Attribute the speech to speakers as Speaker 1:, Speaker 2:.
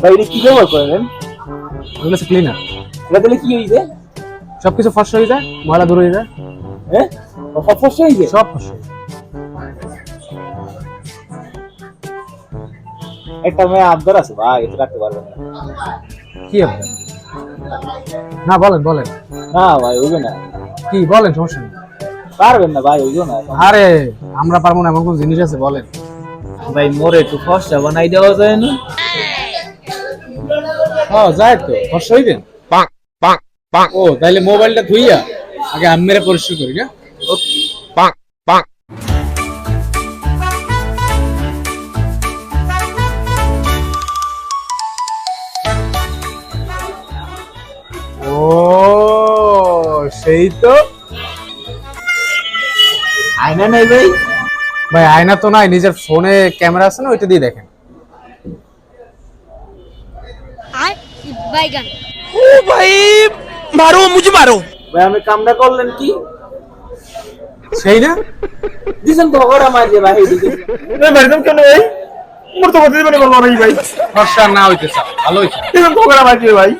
Speaker 1: ভাই এটা কি ব্যবহার করেন?
Speaker 2: ওগুলো হচ্ছে ক্লিনার
Speaker 1: এটা দিলে কি হয়ে হয়েছে
Speaker 2: সবকিছু ফর্সা হয়ে যায় ময়লা দূর হয়ে যায়।
Speaker 1: হ্যাঁ? ফসফস হয়েছে
Speaker 2: সব ফর্সা
Speaker 1: একটা মেয়ে আবদার আছে ভাই এটা রাখতে পারবেন না।
Speaker 2: কি আপনার না বলেন বলেন।
Speaker 1: না ভাই হইবে না।
Speaker 2: কি বলেন সমস্যা নেই।
Speaker 1: পারবেন না ভাই হইবে না।
Speaker 2: আরে আমরা পারব না এমন কোন জিনিস আছে বলেন।
Speaker 1: ভাই মোরে একটু ফসটা বানাই দেওয়া যায় না?
Speaker 2: হ্যাঁ যায় তো ফর্সা হইবেন ও তাইলে মোবাইলটা ধুইয়া আগে আমেরে পরিষ্কার করি না? ও সেই তো।
Speaker 1: আয়না নাই ভাই?
Speaker 2: ভাই আয়না তো নাই নিজের ফোনে ক্যামেরা আছে না ওইটা দিয়ে দেখেন।
Speaker 3: আর বাইগান
Speaker 1: ভাই আমি কামটা করলেন কি?
Speaker 2: সেই না?
Speaker 1: দিছেন তো ওরা মাঝে ভাই এদিকে
Speaker 4: ম্যাডাম কেন এই? মোর তো বলতে পারি বলব ভাই ভাই।
Speaker 2: ফর্সা না হইতে চাও ভালো হইছে।
Speaker 4: দিবেন তো করে ভাই ভাই।